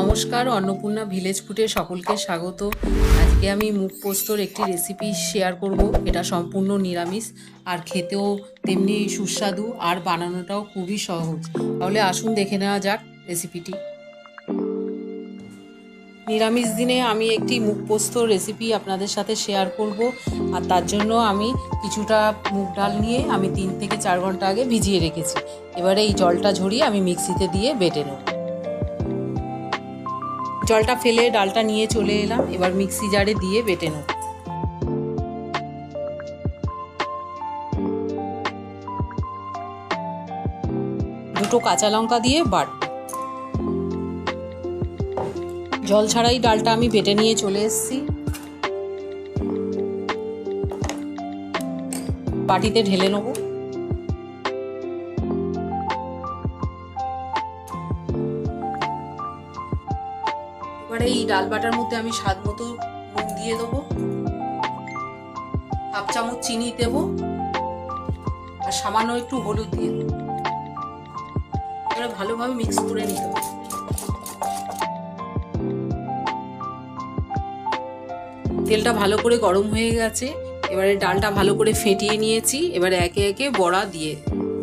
নমস্কার, অন্নপূর্ণা ভিলেজ ফুডে সকলকে স্বাগত। আজকে আমি মুখ পোস্তর একটি রেসিপি শেয়ার করব। এটা সম্পূর্ণ নিরামিষ, আর খেতেও তেমনি সুস্বাদু, আর বানানোটাও খুবই সহজ। তাহলে আসুন দেখে নেওয়া যাক রেসিপিটি নিরামিষ দিনে আমি একটি মুখ পোস্ত রেসিপি আপনাদের সাথে শেয়ার করব। আর তার জন্য আমি কিছুটা মুগ ডাল নিয়ে আমি তিন থেকে চার ঘণ্টা আগে ভিজিয়ে রেখেছি। এবারে এই জলটা ঝরিয়ে আমি মিক্সিতে দিয়ে বেটে নেব। জলটা ফেলে ডালটা নিয়ে চলে এলাম। এবার মিক্সি জারে দিয়ে বেটে নেব। দুটো কাঁচা লঙ্কা দিয়ে বাট জল ছাড়াই ডালটা আমি বেটে নিয়ে চলে এসেছি। বাটিতে ঢেলে নেব। এই ডাল বাটার মধ্যে আমি স্বাদ মতো নুন দিয়ে দেবো। হাফ চামচ চিনি দেব। আর সামান্য একটু হলুদ দিয়ে দেবো। ভালোভাবে মিক্স করে নিতে হবে। তেলটা ভালো করে গরম হয়ে গেছে। এবারে ডালটা ভালো করে ফেটিয়ে নিয়েছি। এবারে একে একে বড়া দিয়ে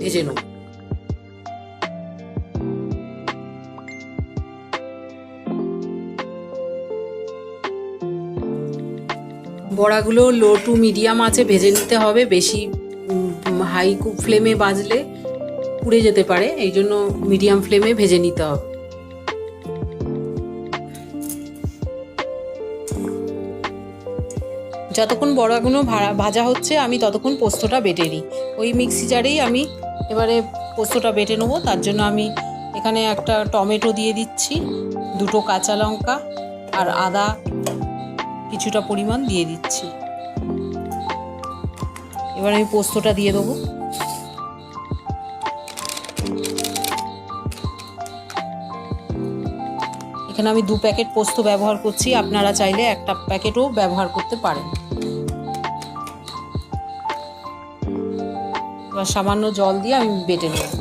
ভেজে নেব। বড়াগুলো লো টু মিডিয়াম আছে, ভেজে নিতে হবে, বেশি হাই ফ্লেমে বাজলে পুড়ে যেতে পারে, এই জন্য মিডিয়াম ফ্লেমে ভেজে নিতে হবে। যতক্ষণ বড়াগুলো ভাজা হচ্ছে, আমি ততক্ষণ পোস্তটা বেটে নিই। ওই মিক্সি জারেই আমি এবারে পোস্তটা বেটে নেব, তার জন্য আমি এখানে একটা টমেটো দিয়ে দিচ্ছি, দুটো কাঁচা লঙ্কা, আর আদা কিছুটা পরিমাণ দিয়ে দিচ্ছি। এবার আমি পোস্তটা দিয়ে দেবো। এখানে আমি দু প্যাকেট পোস্ত ব্যবহার করছি। আপনারা চাইলে একটা প্যাকেটও ব্যবহার করতে পারেন। এবার সামান্য জল দিয়ে আমি বেটে নেব।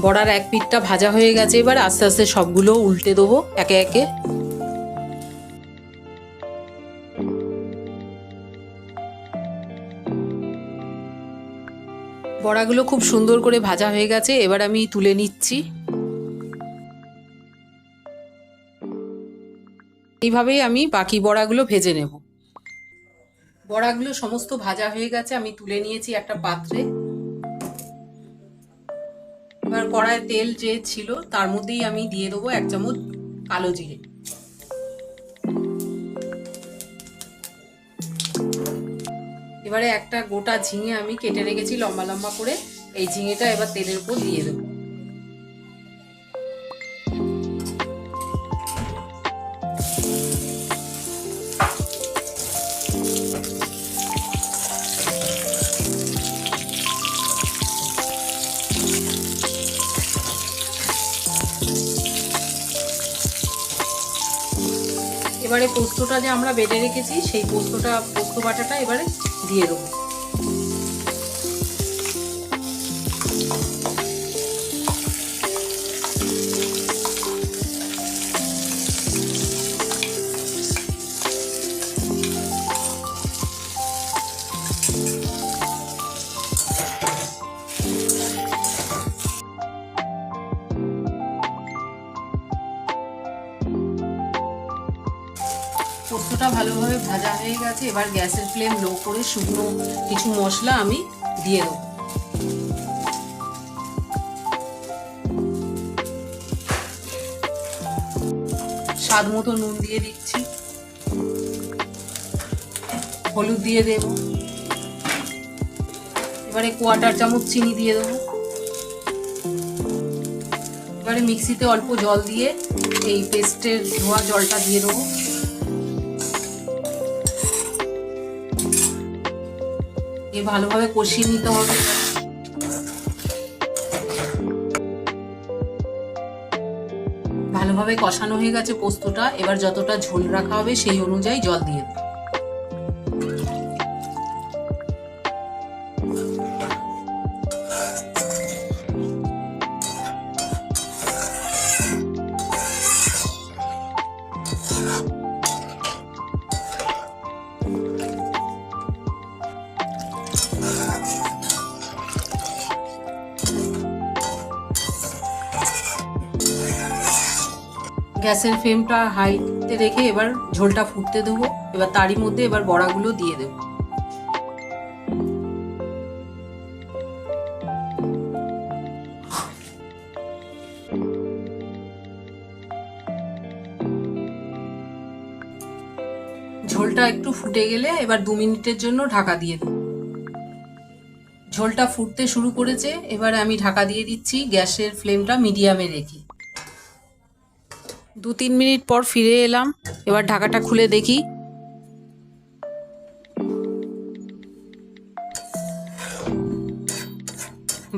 বড়ার এক পিঠটা ভাজা হয়ে গেছে। এবার আস্তে আস্তে সবগুলো উল্টে দেবো একে একে। বড়াগুলো খুব সুন্দর করে ভাজা হয়ে গেছে, এবার আমি তুলে নিচ্ছি। এইভাবেই আমি বাকি বড়াগুলো ভেজে নেব। বড়াগুলো সমস্ত ভাজা হয়ে গেছে, আমি তুলে নিয়েছি একটা পাত্রে। এবার কড়ায় তেল যে ছিল, তার মধ্যেই আমি দিয়ে দেবো এক চামচ কালো জিরে। এবারে একটা গোটা ঝিঙে আমি কেটে রেখেছি লম্বা লম্বা করে। এই ঝিঙেটা এবার তেলের উপর দিয়ে দেবো। এবারে পোস্তটা যে আমরা বেটে রেখেছি, সেই পোস্তটা, পোস্ত বাটাটা এবারে দিয়ে দেবো। পোস্তটা ভালোভাবে ভাজা হয়ে গেছে। এবার গ্যাসের ফ্লেম লো করে শুকনো কিছু মশলা আমি দিয়ে দেবো। স্বাদ মতো নুন দিয়ে দিচ্ছি। হলুদ দিয়ে দেব। এবারে কোয়াটার চামচ চিনি দিয়ে দেবো। এবারে মিক্সিতে অল্প জল দিয়ে এই পেস্টের ধোয়া জলটা দিয়ে দেবো। দিয়ে ভালোভাবে কষিয়ে নিতে হবে। ভালোভাবে কষানো হয়ে গেছে পোস্তটা। এবার যতটা ঝোল রাখা হবে সেই অনুযায়ী জল দিয়ে দেবো। গ্যাসের ফ্লেমটা হাইতে রেখে এবার ঝোলটা ফুটতে দেবো। এবার তারই মধ্যে এবার বড়াগুলো দিয়ে দেবো। ঝোলটা একটু ফুটে গেলে এবার দু মিনিটের জন্য ঢাকা দিয়ে দেবো। ঝোলটা ফুটতে শুরু করেছে, এবার আমি ঢাকা দিয়ে দিচ্ছি গ্যাসের ফ্লেমটা মিডিয়ামে রেখে। দু তিন মিনিট পর ফিরে এলাম। এবার ঢাকাটা খুলে দেখি।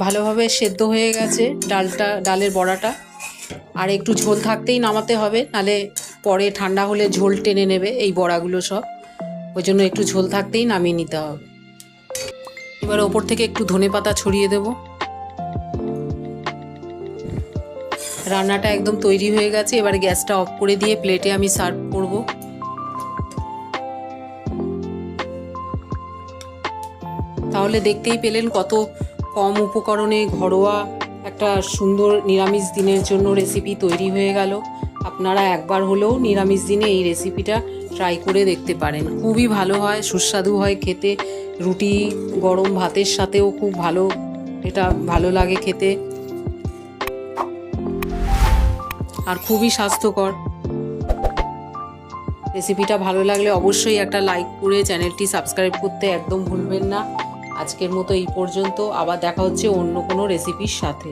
ভালোভাবে সেদ্ধ হয়ে গেছে ডালটা, ডালের বড়াটা। আর একটু ঝোল থাকতেই নামাতে হবে, নালে পরে ঠান্ডা হলে ঝোল টেনে নেবে এই বড়াগুলো সব। ওই জন্য একটু ঝোল থাকতেই নামিয়ে নিতে হবে। এবার ওপর থেকে একটু ধনে পাতা ছড়িয়ে দেব। রান্নাটা একদম তৈরি হয়ে গেছে, এবার গ্যাসটা অফ করে দিয়ে প্লেটে আমি সার্ভ করব। তাহলে দেখতেই পেলেন কত কম উপকরণে ঘরোয়া একটা সুন্দর নিরামিষ দিনের জন্য রেসিপি তৈরি হয়ে গেল। আপনারা একবার হলেও নিরামিষ দিনে এই রেসিপিটা ট্রাই করে দেখতে পারেন। খুবই ভালো হয়, সুস্বাদু হয় খেতে। রুটি গরম ভাতের সাথেও খুব ভালো, এটা ভালো লাগে খেতে। আর খুবই স্বাস্থ্যকর। রেসিপিটা ভালো লাগলে অবশ্যই একটা লাইক করে চ্যানেলটি সাবস্ক্রাইব করতে একদম ভুলবেন না। আজকের মতো এই পর্যন্ত। আবার দেখা হচ্ছে অন্য কোনো রেসিপির সাথে।